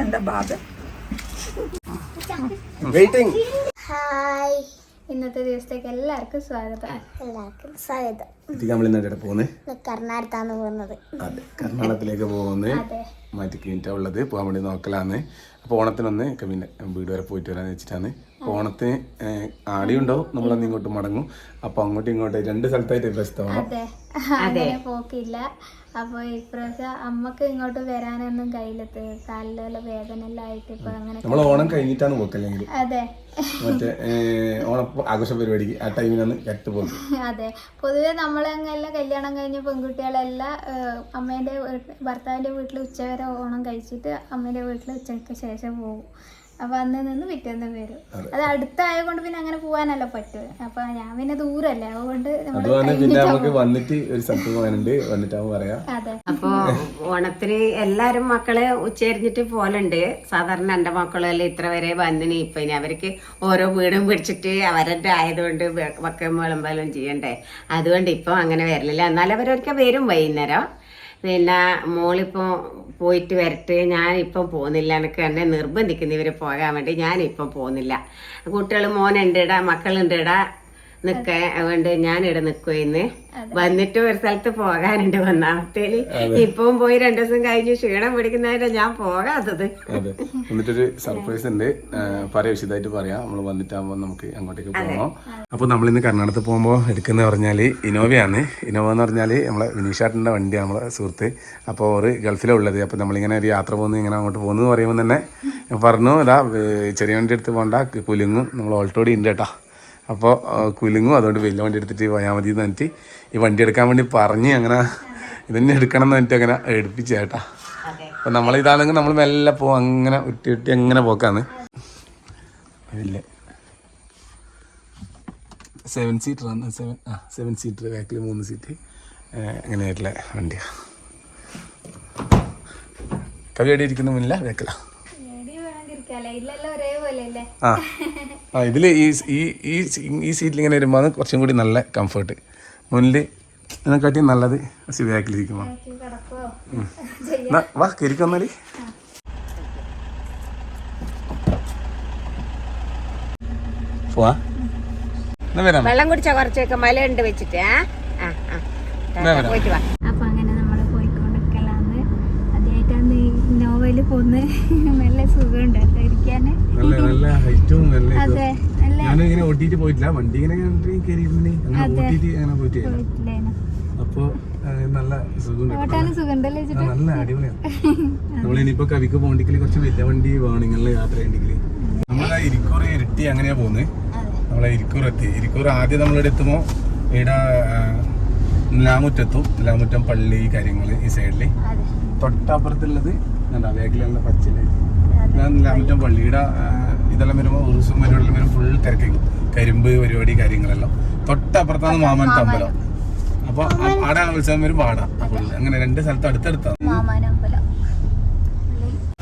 എന്റെ ബാധ waiting hi ഇന്നത്തെ ദിവസത്തേക്ക് എല്ലാവർക്കും സ്വാഗതം. എല്ലാവർക്കും സ്വാഗതം. നമ്മൾ ഇന്നലെ പോകുന്നത് കർണാടകത്താണ് പോകുന്നത് അതെ കർണാടകത്തിലേക്ക് പോകുന്നത് മാറ്റി കഴിഞ്ഞിട്ടാ ഉള്ളത്. പോകാൻ വേണ്ടി നോക്കലാന്ന്. അപ്പോൾ ഓണത്തിനൊന്ന് പിന്നെ വീട് വരെ പോയിട്ട് വരാന്ന് വെച്ചിട്ടാണ്. അപ്പോൾ ഓണത്തിന് ആടിയുണ്ടോ? ആടിയുണ്ടാവും നമ്മളന്ന് ഇങ്ങോട്ട് മടങ്ങും. അപ്പോൾ അങ്ങോട്ടും ഇങ്ങോട്ടും രണ്ട് സ്ഥലത്തായിട്ട് ബസ് ഓണം അതെ. പോക്കില്ല. അപ്പൊ ഇപ്രാവശ്യം അമ്മയ്ക്ക് ഇങ്ങോട്ട് വരാനൊന്നും കയ്യിലെത്ത് കാലിലെ വേദന എല്ലാം ആയിട്ട് ഇപ്പൊ അങ്ങനെ നമ്മൾ ഓണം കഴിഞ്ഞിട്ടാണ് പോക്കല്ലെങ്കിൽ അതെ. മറ്റേ ഏഹ്, ഓണ ആഘോഷ പരിപാടിക്ക് ആ ടൈമിനാണ് കറക്റ്റ് പോകുന്നത് അതെ. പൊതുവെ നമ്മളെല്ലാം കല്യാണം കഴിഞ്ഞ പെൺകുട്ടികളെല്ലാം അമ്മേന്റെ ഭർത്താവിന്റെ വീട്ടിൽ ഉച്ചവരെ ഓണം കഴിച്ചിട്ട് അമ്മേന്റെ വീട്ടിൽ ഉച്ചയ്ക്ക് ശേഷം പോകും. അപ്പൊ അന്ന് നിന്ന് പിറ്റേന്ന് വരും. അത്. അടുത്തായതുകൊണ്ട് പിന്നെ അങ്ങനെ പോകാനല്ല പറ്റൂ. അപ്പൊ ഞാൻ പിന്നെ ദൂരല്ലേ അതുകൊണ്ട് നമുക്ക് വന്നിട്ട് ഒരു സ്ഥലത്ത് പോകാനുണ്ട്. പറയാം. അതെ. അപ്പോ ഓണത്തിന് എല്ലാരും മക്കളെ ഉച്ചരിഞ്ഞിട്ട് പോലുണ്ട് സാധാരണ എന്റെ മക്കളെല്ലാം ഇത്ര വരെ വന്നിന്. ഇപ്പൊ ഇനി അവർക്ക് ഓരോ വീടും പിടിച്ചിട്ട് അവരുടെ ആയതുകൊണ്ട് വക്കം വിളമ്പലും ചെയ്യണ്ടേ. അതുകൊണ്ട് ഇപ്പൊ അങ്ങനെ വരലില്ല. എന്നാലും അവരൊരിക്കൽ വരും വൈകുന്നേരം. പിന്നെ മോളിപ്പോ പോയിട്ട് വരട്ടെ ഞാനിപ്പം പോകുന്നില്ല എനിക്ക് എന്നെ നിർബന്ധിക്കുന്നു ഇവർ പോകാൻ വേണ്ടി ഞാനിപ്പം പോകുന്നില്ല. കുട്ടികൾ മോനുണ്ട് ഇടാ മക്കളുണ്ട് ഇടാ നിക്ക അതുകൊണ്ട് ഞാനിവിടെ നിക്കുവെന്ന് വന്നിട്ട് ഒരു സ്ഥലത്ത് പോകാനുണ്ട്. ഒന്നാമത്തേൽ ഇപ്പം പോയി രണ്ടു ദിവസം കഴിഞ്ഞ് ക്ഷീണം പിടിക്കുന്നതിന്റെ ഞാൻ പോകാത്തത്. അതെ. എന്നിട്ടൊരു സർപ്രൈസ് ഉണ്ട്. പറയാം വിശദമായിട്ട് പറയാം. നമ്മൾ വന്നിട്ടാകുമ്പോൾ നമുക്ക് അങ്ങോട്ടേക്ക് പോകാം. അപ്പോൾ നമ്മൾ ഇന്ന് കർണാടകത്തിൽ പോകുമ്പോൾ എടുക്കുന്നത് പറഞ്ഞാൽ ഇനോവയാണ് ഇനോവ എന്ന് പറഞ്ഞാൽ നമ്മളെ വിനീഷാട്ടിന്റെ വണ്ടിയാണ് നമ്മളെ സുഹൃത്ത്. അപ്പോൾ ഒരു ഗൾഫിലാണ് ഉള്ളത്. അപ്പോൾ നമ്മളിങ്ങനെ ഒരു യാത്ര പോകുന്നു ഇങ്ങനെ അങ്ങോട്ട് പോകുന്നു എന്ന് പറയുമ്പോൾ തന്നെ പറഞ്ഞു ഇതാ ചെറിയ വണ്ടി എടുത്ത് പോകണ്ട കുലുങ്ങും നമ്മൾ ഓൾട്ടോടി ഉണ്ട് കേട്ടോ. അപ്പോൾ കുലുങ്ങും. അതുകൊണ്ട് വലിയ വണ്ടി എടുത്തിട്ട് പോയാൽ മതി എന്ന് പറഞ്ഞിട്ട് ഈ വണ്ടി എടുക്കാൻ വേണ്ടി പറഞ്ഞ് അങ്ങനെ ഇതന്നെ എടുക്കണം എന്ന് പറഞ്ഞിട്ട് അങ്ങനെ എടുപ്പിച്ചു ചേട്ടാ അപ്പം നമ്മളിതാണെങ്കിൽ നമ്മൾ മെല്ലെ പോകും അങ്ങനെ ഉറ്റി ഉറ്റി അങ്ങനെ പോക്കാന്ന്. ഇല്ലേ സെവൻ സീറ്റർ ആണ്. സെവൻ ആ സെവൻ സീറ്റർ ബാക്കിൽ മൂന്ന് സീറ്റ് അങ്ങനെയായിട്ടുള്ള വണ്ടിയാണ് കവി എവിടെ ഇരിക്കുന്ന മുന്നില്ല ബാക്കിലാണ് ആ. ആ ഇതിൽ ഈ ഈ ഈ ഈ സീറ്റിൽ ഇങ്ങനെ വരുമ്പോൾ കുറച്ചും കൂടി നല്ല കംഫർട്ട് മുന്നിൽ ഇതിനെക്കാട്ടി നല്ലത് ബാക്കിലിരിക്കുമ്പോൾ വാ കയറിക്കോ എന്നാൽ പോവാ. വെള്ളം കുടിച്ചാ കുറച്ചൊക്കെ മലയുണ്ട് വെച്ചിട്ട് ആ? ആ, ആ. പോയിട്ട് വാ അപ്പൊ അങ്ങനെ നമ്മൾ പോയിക്കൊണ്ടിരിക്കലാന്ന് ആദ്യമായിട്ടാണ് ഈ നോവൽ പോന്ന് നല്ല സുഖമുണ്ട്. കേട്ടോ. അതെ ഞാനിങ്ങനെ പോയിട്ടില്ല. വണ്ടി ഇങ്ങനെ നല്ല നല്ല അടിപൊളിയാണ് കവിക്ക് പോകണ്ടെങ്കിൽ കുറച്ച് വലിയ വണ്ടി വേണം ഇങ്ങനെ യാത്ര ചെയ്യണ്ടെങ്കിൽ നമ്മളെ ഇരിക്കൂർ ഇരട്ടി അങ്ങനെയാ പോകുന്നത് നമ്മളെ ഇരിക്കൂർ എത്തി. ഇരിക്കൂർ ആദ്യം നമ്മളിവിടെ എത്തുമ്പോ ഇവിടെ ലാമുറ്റെത്തും. ലാമുറ്റം പള്ളി കാര്യങ്ങൾ ഈ സൈഡിൽ തൊട്ടപ്പുറത്തുള്ളത് എന്താ വേഗിലുള്ള പച്ചിൽ. ലാമുറ്റം പള്ളിയുടെ ഇതെല്ലാം വരുമ്പോൾ ഉറുസും പരിപാടിയെല്ലാം വരുമ്പോൾ ഫുൾ തിരക്കും. കരിമ്പ് പരിപാടി കാര്യങ്ങളെല്ലാം. തൊട്ടപ്പുറത്താണ് മാമൻ അമ്പലം അപ്പൊ ആടെ ഉത്സവം വരുമ്പോൾ ആടാ അങ്ങനെ രണ്ട് സ്ഥലത്ത് അടുത്തടുത്താണ്.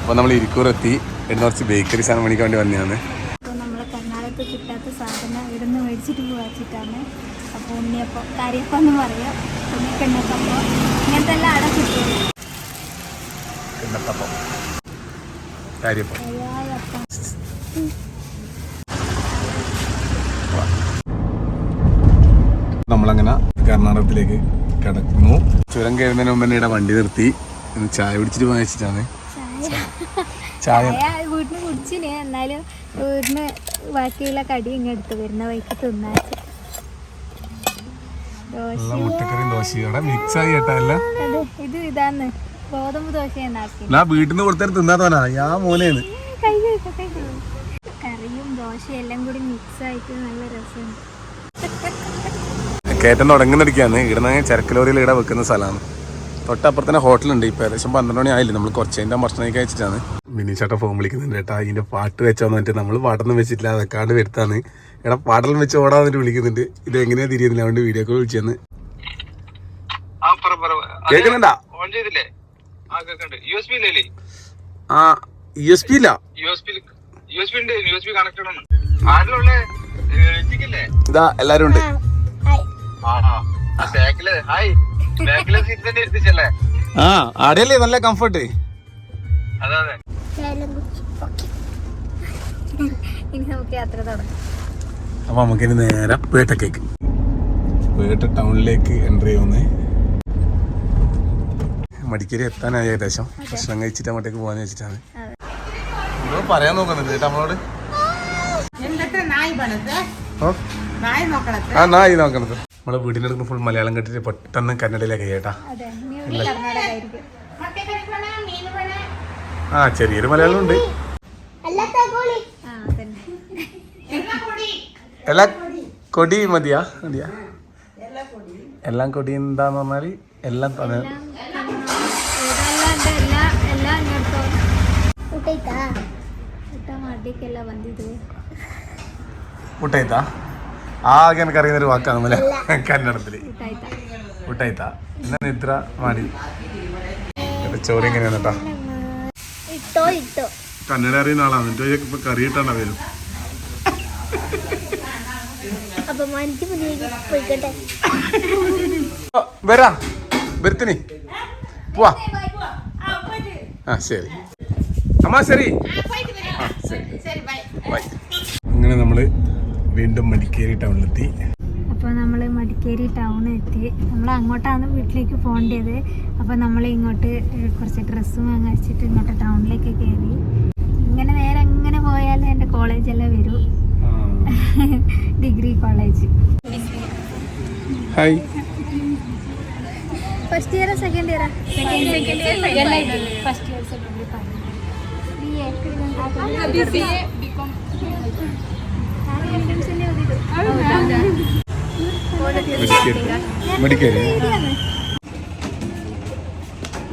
അപ്പൊ നമ്മൾ ഇരിക്കൂറെത്തി. ഇവിടുന്ന് കുറച്ച് ബേക്കറി സാധനം മേടിക്കാൻ വേണ്ടി വന്നതാണ്. കിട്ടാത്ത സാധനം ഇവിടുന്ന് മേടിച്ചിട്ട് പോവാച്ചിട്ടാണ് അപ്പോൾ ഉണ്ണിയപ്പം കാര്യപ്പം എന്ന് പറയാം. ഉണ്ണിയപ്പം ഇങ്ങനത്തെ എല്ലാം അവിടെ കിട്ടും. കിണ്ണത്തപ്പം കാര്യപ്പം? നമ്മളങ്ങനെ കർണാടകത്തിലേക്ക് കിടക്കുന്നു ചുരം കയറുന്നതിന് മുമ്പ് തന്നെ ഇവിടെ വണ്ടി നിർത്തി. ചായ പിടിച്ചിട്ട് വാങ്ങിച്ചിട്ടാണ് ചായ? വീട്ടിന് കുടിച്ചിന്. എന്നാലും വീടിന് ബാക്കിയുള്ള കടി ഇങ്ങനെ എടുത്ത് വരുന്ന വഴിക്ക് തിന്നാ ദോശ നല്ല മുട്ടക്കറിയും ദോശയും. മിക്സ് ആയി കേട്ടാ എല്ലാം. ഇത് ഇതാന്ന്. ഗോതമ്പ് ദോശ എന്നാക്കി. ഞാൻ വീട്ടിൽ നിന്ന് കൊടുത്തേ തിന്നാത്തവനാ. ഞാൻ മോനെയാണ്. കറിയും ദോശയും എല്ലാം കൂടി മിക്സ് ആയിട്ട് നല്ല രസമുണ്ട്. കയറ്റം തുടങ്ങുന്നിടയ്ക്കാണ് ഇവിടുന്ന് ചരക്ക് ഇവിടെ വെക്കുന്ന സ്ഥലമാണ്. തൊട്ടപ്പുറത്തന്നെ ഹോട്ടലുണ്ട് ഇപ്പൊ. ഏകദേശം പന്ത്രണ്ട് മണി ആയില്ലേ? നമ്മൾ കുറച്ച് കഴിഞ്ഞാൽ ഭക്ഷണം കഴിച്ചിട്ടാണ് ചേട്ടാ ഫോൺ വിളിക്കുന്നുണ്ട് കേട്ടാ അതിന്റെ പാട്ട് വെച്ചാന്ന് പറഞ്ഞിട്ട് നമ്മൾ പാട്ടൊന്നും വെച്ചിട്ടില്ല വെക്കാണ്ട് വരുത്താണ് എടാ പാട്ടെല്ലാം വെച്ച് ഓടാൻ വേണ്ടി വിളിക്കുന്നുണ്ട്. ഇത് എങ്ങനെയാ തിരിയുന്നില്ല അതുകൊണ്ട് വീഡിയോ കോൾ വിളിച്ചെന്ന്. കേൾക്കുന്നുണ്ടാ? ആ യു എസ് പി ഇല്ല. ഇതാ എല്ലാരും ഉണ്ട്. ആ ആടെയല്ലേ നല്ല കംഫർട്ട് നമുക്ക് അപ്പൊ നമുക്കിനി നേരെ പേട്ടക്കേക്ക് പേട്ട ടൗണിലേക്ക് എൻട്രി ചെയ്യുന്നേ. മടിക്കേരി എത്താനായി ഏകദേശം. ഭക്ഷണം കഴിച്ചിട്ട് അങ്ങോട്ടേക്ക് പോകാന്ന് വെച്ചിട്ടാണ്. എന്തോ പറയാൻ നോക്കുന്നുണ്ട് കേട്ടോ നമ്മളോട്? ആ നായി നോക്കണത്. നമ്മളെ വീടിന്റെ അടുത്ത് ഫുൾ മലയാളം കേട്ടിട്ട് പെട്ടെന്ന് കന്നഡയിലേക്ക് കേട്ടാ ആ ചെറിയൊരു മലയാളം ഉണ്ട്. എല്ലാ കൊടി മതിയാ? മതിയാ? എല്ലാം കൊടി എന്താന്ന് പറഞ്ഞാൽ എല്ലാം ಊಟ ಮಾಡ್ಲಿಕ್ಕೆಲ್ಲ ಬಂದಿದ್ವಿ ಊಟಾಯ್ತಾ ಆಗ എനിക്ക് അറിയുന്ന ഒരു വാക്കാണ് മലയാളം കന്നഡത്തില് ಊಟ ಆಯ್ತಾ ಊಟಾಯ್ತಾ ഇന്ന നിദ്ര ಮಾಡಿ എന്നിട്ട് ചോറ് എങ്ങനെയാണ് കേട്ടാ ಇಟ್ಟೋ ಇಟ್ಟು കന്നഡ അറിയുന്ന ആളാണ് എന്നിട്ട് ഇപ്പൊ കറി ഇട്ടാണ് വരും അപമാനിച്ച് മുന്നിലേക്ക് പോയിക്കട്ടെ വരാ വരുത്തിനി പോവാ ആ ശരി അമ്മ ശരി ആ ശരി ബൈ അങ്ങനെ നമ്മൾ വീണ്ടും മടിക്കേരി ടൗണിലെത്തി. അപ്പോൾ നമ്മൾ മടിക്കേരി ടൗൺ എത്തി നമ്മൾ അങ്ങോട്ടാണ് വീട്ടിലേക്ക് പോകേണ്ടത്. അപ്പോൾ നമ്മൾ ഇങ്ങോട്ട് കുറച്ച് ഡ്രസ്സും വാങ്ങി വെച്ചിട്ട് ഇങ്ങോട്ട് ടൗണിലേക്ക് കയറി. ഇങ്ങനെ നേരെ അങ്ങനെ പോയാൽ എന്റെ കോളേജെല്ലാം വരും. Degree college hi first year second year first year second year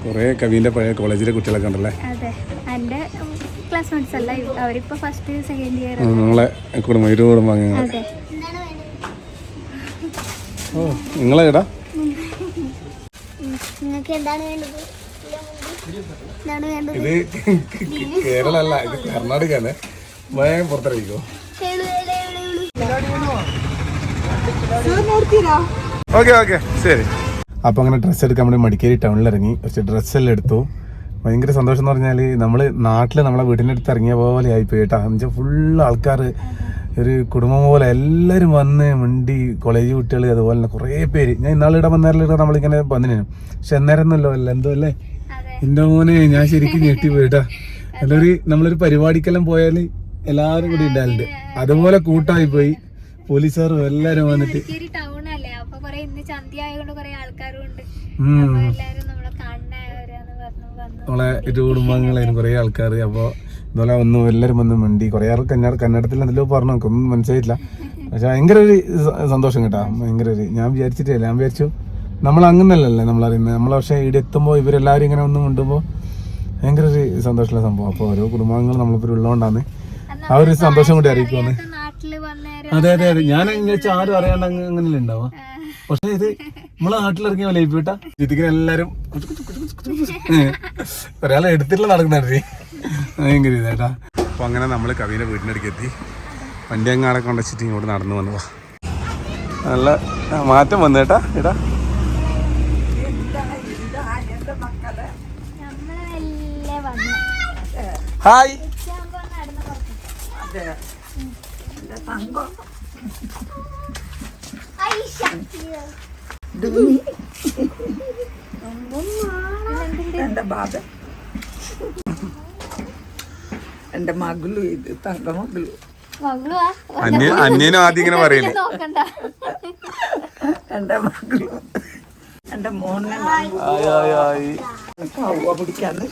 കുറേ കവിന്റെ പഴയ കോളേജിലെ കുട്ടികളൊക്കെ ഉണ്ടല്ലേ? എന്റെ ക്ലാസ്മേറ്റ്സ് അല്ല അവരിപ്പോൾ ഫസ്റ്റ് സെക്കൻഡ് ഇയർ നമ്മളെ കുടുംബം ഇരു കുടുംബം ഓ നിങ്ങളെ ഏടാ നിങ്ങൾക്ക് എന്താണ് വേണ്ടത്? ഇത് കേരള അല്ല ഇത് കർണാടകയാണ്. വേഗം പുറത്തിറങ്ങിക്കോ. ഓക്കെ ഓക്കെ ശരി. അപ്പൊ അങ്ങനെ ഡ്രസ്സ് എടുക്കാൻ നമ്മുടെ മടിക്കേരി ടൗണിൽ ഇറങ്ങി. കുറച്ച് ഡ്രസ്സെല്ലാം എടുത്തു. ഭയങ്കര സന്തോഷം എന്ന് പറഞ്ഞാൽ നമ്മൾ നാട്ടിൽ നമ്മളെ വീടിന്റെ അടുത്ത് ഇറങ്ങിയ പോലെ ആയിപ്പോയി കേട്ടോ. എന്നുവെച്ചാൽ ഫുൾ ആൾക്കാർ ഒരു കുടുംബം പോലെ എല്ലാവരും വന്ന് മിണ്ടി കോളേജ് കുട്ടികൾ അതുപോലെ തന്നെ കുറേ പേര്. ഞാൻ ഇന്നാളിടെ വന്നേരം നമ്മളിങ്ങനെ വന്നിനു. പക്ഷെ അന്നേരം ഒന്നുമല്ലോ അല്ല എന്തോ അല്ലേ? എന്റെ മോനെ ഞാൻ ശരിക്കും ഞെട്ടി പോയിട്ടാ നല്ലൊരു നമ്മളൊരു പരിപാടിക്കെല്ലാം പോയാൽ എല്ലാവരും കൂടി ഉണ്ടാവലുണ്ട് അതുപോലെ കൂട്ടായി പോയി പോലീസുകാരും എല്ലാരും വന്നിട്ട്. അപ്പൊ. അപ്പൊ എല്ലാരും നമ്മളെ ഒരു കുടുംബങ്ങളായിരുന്നു കുറേ ആൾക്കാർ അപ്പോൾ ഇതുപോലെ വന്നു എല്ലാവരും വന്ന് മിണ്ടി. കുറേ ആൾ കന്നഡ കന്നഡത്തിൽ എന്തെല്ലോ പറഞ്ഞു. നോക്കും മനസ്സിലായിട്ടില്ല. പക്ഷെ ഭയങ്കര ഒരു സന്തോഷം കേട്ടാ. ഭയങ്കര ഒരു ഞാൻ വിചാരിച്ചിട്ടില്ല ഞാൻ വിചാരിച്ചു നമ്മൾ അങ്ങനല്ലല്ലേ നമ്മൾ അറിയുന്നത് നമ്മൾ പക്ഷേ ഇവിടെ എത്തുമ്പോൾ ഇവരെല്ലാവരും ഇങ്ങനെ ഒന്ന് കൊണ്ടുമ്പോൾ ഭയങ്കര ഒരു സന്തോഷമുള്ള സംഭവം. അപ്പോൾ ഓരോ കുടുംബാംഗങ്ങൾ നമ്മളിപ്പോൾ ഉള്ളതുകൊണ്ടാണ് ആ ഒരു സന്തോഷം കൂടി അറിയിക്കുമെന്ന്. അതെ അതെ അതെ. ഞാൻ വെച്ചാൽ ആരും അറിയാണ്ട് അങ്ങ് അങ്ങനെ ഉണ്ടാവുക. പക്ഷെ ഇത് നമ്മളെ നാട്ടിലിറങ്ങിയ പോലെ ഇപ്പിട്ട ഇതിങ്ങനെ എല്ലാരും ഒരാളെ എടുത്തിട്ടില്ല നടക്കുന്നുണ്ട് ഭയങ്കര ഇതേട്ടാ. അപ്പൊ അങ്ങനെ നമ്മൾ കവിയുടെ വീടിനടുക്ക് എത്തി. വണ്ടി അങ്ങാടെ കൊണ്ടുവച്ചിട്ട് ഇങ്ങോട്ട് നടന്നു വന്നു നല്ല മാറ്റം വന്നു കേട്ടാ. ഇടാ നമ്മൾ മെല്ലെ വന്നു ഹായ്. എന്റെ ബാബ. എന്റെ മകളു ഇത് തങ്ക മകളു. അന്യനും ആദ്യം ഇങ്ങനെ പറയില്ലേ നോക്കണ്ട എന്റെ മകളു. എന്റെ മോനെ പിടിക്കാന്ന്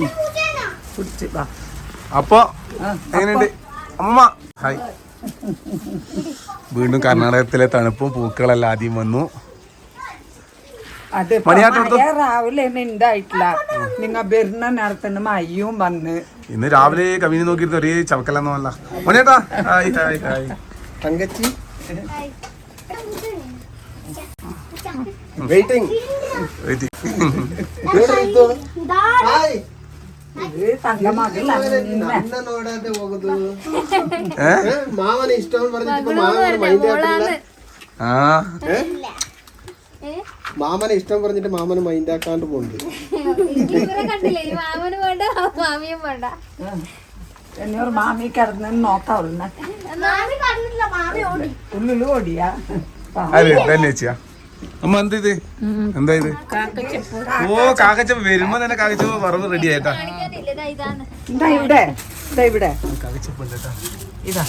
അപ്പൊ അപ്പോ എങ്ങനെയുണ്ട്? അമ്മ ഹായ്. വീണ്ടും കർണാടകത്തിലെ തണുപ്പും പൂക്കളെല്ലാം ആദ്യം വന്നു. നിങ്ങൾ ഇന്ന് രാവിലെ കവിനെ നോക്കിയിരുന്ന ഒരേ ചവക്കലൊന്നുമല്ല മണിയേട്ടാ ഹായ് ഹായ് ഹായ്. തങ്കച്ചി. വെയിറ്റിംഗ് വെയിറ്റിംഗ് ഹായ് മാവന് ഇഷ്ടം മാമനെ ഇഷ്ടം പറഞ്ഞിട്ട് മാമന് മൈൻഡ് ആക്കാണ്ട് പോണ്ട് എന്നോട് മാമി കിടന്ന് നോക്കാവുള്ള ഉള്ളിൽ ഓടിയാ അതെ തന്നെ ചേച്ചിയാ അമ്മ എന്ത് ഇത്? എന്താ ഇത്? ഓ കാക്കച്ചപ്പ് വരുമ്പോ തന്നെ കാക്കച്ചപ്പ് വറവ് റെഡി ആയിട്ടാ. ഇതാ ഇതാ കാക്കച്ചപ്പ് ഉണ്ട് കേട്ടാ. ഇതാ.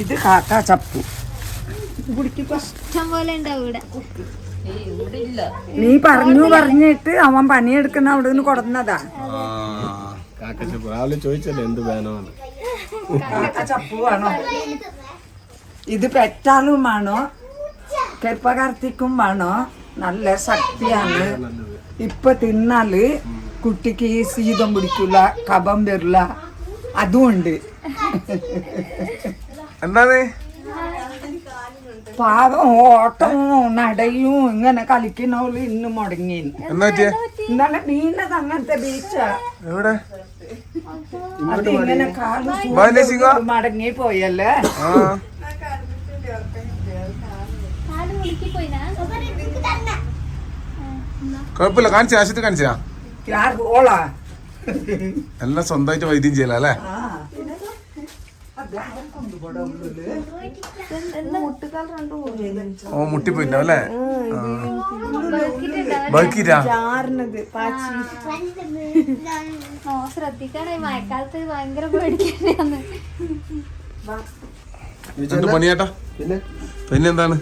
ഇത് നീ പറഞ്ഞു പറഞ്ഞിട്ട് അവൻ പണിയെടുക്കുന്ന അവിടെ നിന്ന് കൊടുന്നതാ. കാക്കച്ചപ്പ്. രാവിലെ ചോദിച്ചല്ലേ എന്ത് വേണമെന്ന്. കാക്ക ചപ്പു വേണോ? ഇത് പെറ്റാലും വേണോ കെപ്പകർത്തിക്കും വേണോ നല്ല ശക്തിയാണ്. ഇപ്പൊ തിന്നാൽ കുട്ടിക്ക് സീതം ശീതം പിടിക്കില്ല കപം വരില്ല. അതും ഉണ്ട് എന്താണ്? പാവം ഓട്ടവും നടയും ഇങ്ങനെ കളിക്കുന്നവൾ ഇന്ന് മുടങ്ങി എന്നാ നീണ്ടത് അങ്ങനത്തെ ബീച്ച. എവിടെ? അത് ഇങ്ങനെ കാൽ മടങ്ങി പോയല്ലേ ആ കാൽ മുളുക്കി പോയിനാ കുഴപ്പമില്ല കാണിച്ചാ ആശുപത്രി കാണിച്ചാ എല്ലാം സ്വന്തമായിട്ട് വൈദ്യം ചെയ്യല അല്ലേ. ഓ മുട്ടിപ്പോയിട്ടോ അല്ലേ? ബൾക്കിട്ടാ? ഓ ശ്രദ്ധിക്കണേ മഴക്കാലത്ത് ഭയങ്കര പേടിക്കാനാണ് പണിയാട്ടാ? പിന്നെ? പിന്നെന്താണ്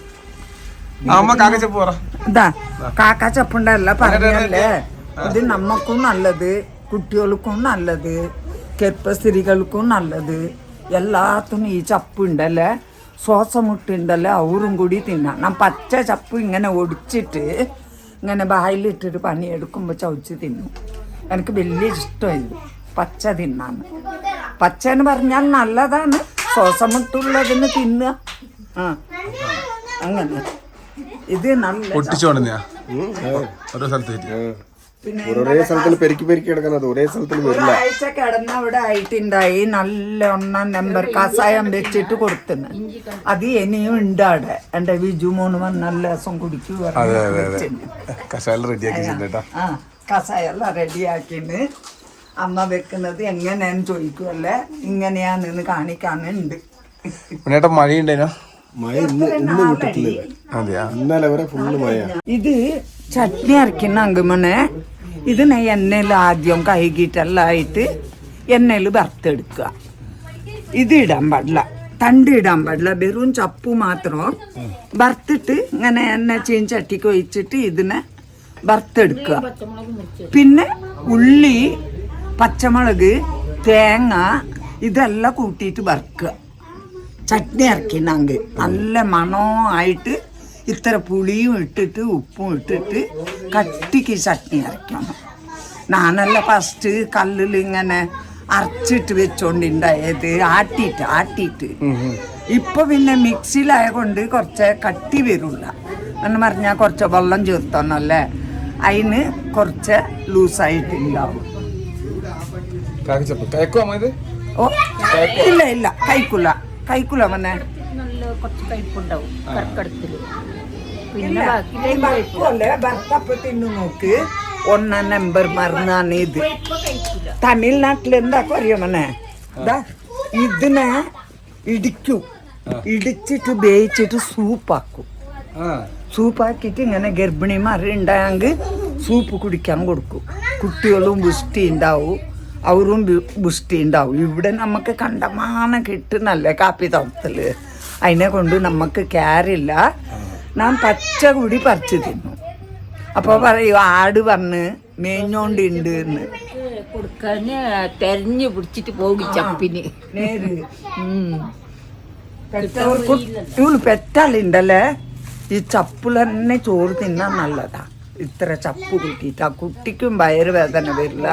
ആ, അമ്മ കാക്കച്ചപ്പ് പറ. ഇതാ കാക്ക ചപ്പുണ്ടല്ല പറഞ്ഞല്ലേ? ഇത് നമ്മക്കും നല്ലത് കുട്ടികൾക്കും നല്ലത് ഗർഭസ്ത്രീകൾക്കും നല്ലത്. എല്ലാത്തിനും ഈ ചപ്പ് ഉണ്ടല്ലേ? ശ്വാസം മുട്ടുണ്ടല്ലേ അവരും കൂടി തിന്നാം. ഞാൻ പച്ച ചപ്പ് ഇങ്ങനെ ഒടിച്ചിട്ട് ഇങ്ങനെ ബായിലിട്ടിട്ട് പണിയെടുക്കുമ്പോൾ ചവച്ച് തിന്നും. എനിക്ക് വലിയ ഇഷ്ടമായിരുന്നു പച്ച തിന്നാന്ന് പച്ച എന്ന് പറഞ്ഞാൽ നല്ലതാണ്. ശ്വാസം മുട്ടുള്ളതിന് തിന്നുക. ആ. അങ്ങനെ. ഇത് നല്ല ഓരോ പിന്നെ ഒരേ സ്ഥലത്തിൽ പെരുക്കി പെരുക്കി കിടക്കുന്നത് ഒരേ സ്ഥലത്തിൽ വരില്ല. ഒരാഴ്ച കിടന്ന അവിടെ ആയിട്ടുണ്ടായി. നല്ല ഒന്നാം നമ്പർ കഷായം വെച്ചിട്ട് കൊടുത്തുന്നു അത് ഇനിയും ഉണ്ട് അവിടെ. എന്റെ ബിജു മോന് വന്ന് നല്ല രസം കുടിക്കൂ അതെ അതെ അതെ. കഷായം റെഡിയാക്കി ആ കഷായെല്ലാം റെഡിയാക്കിന് അമ്മ വെക്കുന്നത് എങ്ങനെയാന്ന് ചോദിക്കുമല്ലേ ഇങ്ങനെയാന്ന് കാണിക്കാനുണ്ട്. മഴയുണ്ടേനോ? മഴ ഇന്ന് ഇന്ന് വിട്ടിട്ടില്ല? അതെയാ? ഇന്നലെ വരെ ഫുള്ള് മഴ ഇത് ചട്നി അരക്കുന്ന അങ്കുമനെ ഇത് ഞാൻ എണ്ണയിൽ ആദ്യം കഴുകിയിട്ടെല്ലാം ആയിട്ട് എണ്ണയിൽ വറുത്തെടുക്കുക. ഇത് ഇടാൻ പാടില്ല. തണ്ട് ഇടാൻ പാടില്ല. വെറും ചപ്പു മാത്രം വറുത്തിട്ട് ഇങ്ങനെ എണ്ണ ചീൻ ചട്ടിക്ക് ഒഴിച്ചിട്ട് ഇതിനെ വറുത്തെടുക്കുക. പിന്നെ ഉള്ളി പച്ചമുളക് തേങ്ങ ഇതെല്ലാം കൂട്ടിയിട്ട് വറുക്കുക. ചട്നി ഇറക്കിനാങ്ക് നല്ല മണമായിട്ട് ഇത്ര പുളിയും ഇട്ടിട്ട് ഉപ്പും ഇട്ടിട്ട് കട്ടിക്ക് ചട്നി ഇറക്കണം ഞാനല്ല ഫസ്റ്റ് കല്ലിൽ ഇങ്ങനെ അരച്ചിട്ട് വെച്ചോണ്ടിണ്ടായത്. ആട്ടിയിട്ട് ആട്ടിയിട്ട്. ഇപ്പൊ പിന്നെ മിക്സിയിലായ കൊണ്ട് കുറച്ച് കട്ടി വരില്ല എന്ന് പറഞ്ഞാൽ കുറച്ച് വെള്ളം ചേർത്തോന്നല്ലേ? അതിന് കുറച്ച് ലൂസായിട്ടുണ്ടാവും. ഓ ഇല്ല ഇല്ല. കഴിക്കൂല. കഴിക്കൂല മന്നെ പിന്നെ ഭർത്തപ്പ് തിന്നു നോക്ക്. ഒന്നാം നമ്പർ മറന്നാണ് ഇത്. തമിഴ്നാട്ടിൽ എന്താ അറിയാമനെ ദാ ഇതിനെ ഇടിക്കും. ഇടിച്ചിട്ട് വേവിച്ചിട്ട് സൂപ്പാക്കും. സൂപ്പാക്കിയിട്ട് ഇങ്ങനെ ഗർഭിണിമാർ ഉണ്ടായെങ്കിൽ സൂപ്പ് കുടിക്കാൻ കൊടുക്കും. കുട്ടികളും പുഷ്ടി ഉണ്ടാവും. അവരും ബുഷ്ടി ഉണ്ടാവും ഇവിടെ നമുക്ക് കണ്ടമാനം കിട്ടുന്നല്ലേ കാപ്പി തോട്ടത്തിൽ? അതിനെ കൊണ്ട് നമുക്ക് ക്യാരില്ല. നാം പച്ച കൂടി പറിച്ചു തിന്നു. അപ്പോൾ പറയൂ ആട് വന്ന് മേഞ്ഞോണ്ടുണ്ട് എന്ന്. കൊടുക്കാന് തെരഞ്ഞു പിടിച്ചിട്ട് പോകും ചപ്പിന്. നേര്. പെറ്റാലുണ്ടല്ലേ ഈ ചപ്പുൽ തന്നെ ചോറ് തിന്നാൻ നല്ലതാ. ഇത്ര ചപ്പ് കൂട്ടിയിട്ട്. ആ കുട്ടിക്കും വയറുവേദന വരില്ല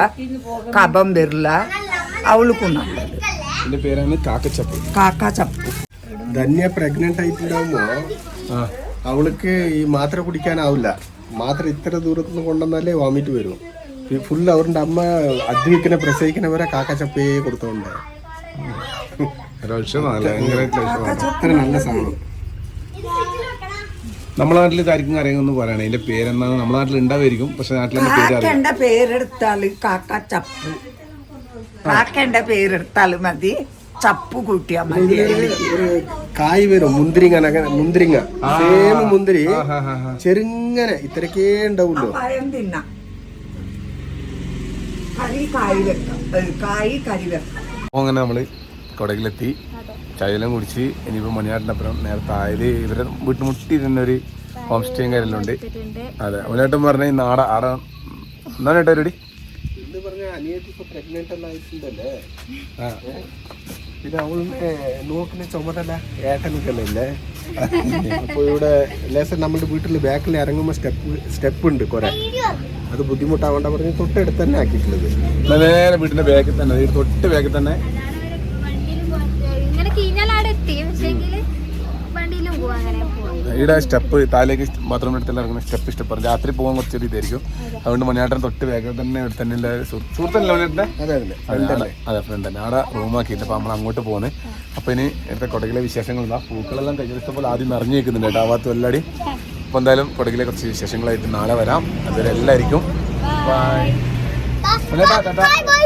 കപം വരില്ല. അവൾക്കും നല്ലത്. എന്റെ പേരാണ് കാക്കച്ചപ്പ് കാക്ക ചപ്പ്. ധന്യ പ്രഗ്നന്റ് ആയിട്ടുണ്ടാവുമ്പോ അവൾക്ക് ഈ മാത്ര കുടിക്കാനാവില്ല. മാത്ര ഇത്ര ദൂരത്തു നിന്ന് കൊണ്ടുവന്നാലേ വോമിറ്റ് വരും. ഫുൾ അവരുടെ അമ്മ അദ്വിക്കിനെ പ്രസവിക്കുന്നവരെ കാക്കച്ചപ്പയെ കൊടുത്തോണ്ട്. ഒരാഴ്ച ഭയങ്കരമായിട്ട് അത്ര നല്ല സാധനം. നമ്മളെ നാട്ടിൽ ഇതായിരിക്കും അറിയാമെന്ന് പറയണേ. അതിന്റെ പേരെന്താണ്? നമ്മളെ നാട്ടിൽ ഉണ്ടാവായിരിക്കും പക്ഷെ നാട്ടിൽ കാക്കന്റെ പേരെടുത്താൽ കാക്ക ചപ്പ്. കാക്കന്റെ പേരെടുത്താൽ മതി. ചപ്പ് കൂട്ടിയാ മതി. കായ് വരും. മുന്തിരിങ്ങ നഗ- മുന്തിരിങ്ങ. സേം മുന്തിരി. ചെറുങ്ങനെ ഇത്രക്കേ ഉണ്ടാവുള്ളൂ. പഴം തിന്നാം. കറി കായ് വെക്കാം. കായ് കറി വെക്കാം. അങ്ങനെ നമ്മൾ കൊടകിലെത്തി. ചായയെല്ലാം കുടിച്ച് ഇനിയിപ്പോൾ മണിയാട്ടിനപ്പുറം അപ്പുറം നേരത്തെ ആയത് ഇവരെ വീട്ടുമുട്ടി തന്നെ ഒരു ഹോം സ്റ്റേയും കാര്യമെല്ലാം ഉണ്ട് അതെ. മുന്നേട്ടം പറഞ്ഞ ഈ നാട ആട എന്താണ് പ്രഗ്നന്റ് എല്ലാം ആയിട്ടുണ്ടല്ലേ പിന്നെ അവളുടെ നോക്കിന് ചുമതല ഏട്ടനൊക്കെയല്ലേ അപ്പൊ ഇവിടെ ലേസർ നമ്മുടെ വീട്ടിൽ ബാക്കിൽ ഇറങ്ങുമ്പോ സ്റ്റെപ്പ് സ്റ്റെപ്പ് ഉണ്ട് കൊറേ. അത് ബുദ്ധിമുട്ടാവണ്ട പറഞ്ഞ് തൊട്ടടുത്ത് തന്നെ ആക്കിയിട്ടുള്ളത്. നേരെ വീട്ടിന്റെ ബാക്കിൽ തന്നെ. ഈ തൊട്ട് ബാക്കിൽ തന്നെ വണ്ടിയിൽ ഇങ്ങനെ കഴിഞ്ഞാൽ അവിടെ എത്തി പക്ഷേങ്കിൽ വണ്ടിയിലും പോവാ അങ്ങനെ പോവാം ഇവിടെ സ്റ്റെപ്പ് താലേക്ക് മാത്രം എടുത്തല്ല ഇറങ്ങുന്ന സ്റ്റെപ്പ് ഇഷ്ടപ്പെടും. രാത്രി പോകാൻ കുറച്ചൊരു ഇതായിരിക്കും. അതുകൊണ്ട് മണിയാട്ടൻ തൊട്ട് വേഗം തന്നെ ഇവിടെ തന്നെ സുഹൃത്തല്ലേ മണിയാട്ടന്റെ? അതെ ഫ്രണ്ട് തന്നെ. അവിടെ റൂമാക്കിയിട്ട് അപ്പോൾ നമ്മൾ അങ്ങോട്ട് പോകുന്നത് അപ്പോൾ ഇനി ഇവിടുത്തെ കൊടകിലെ വിശേഷങ്ങളുണ്ടാ. പൂക്കളെല്ലാം കഴിഞ്ഞപ്പോൾ ആദ്യം നിറഞ്ഞു നിൽക്കുന്നുണ്ട് കേട്ടോ. ആ ഭാഗത്ത് എല്ലാടി അപ്പോൾ എന്തായാലും കൊടകിലെ കുറച്ച് വിശേഷങ്ങളായിട്ട് നാളെ വരാം. അതുവരെ എല്ലാവർക്കും ബൈ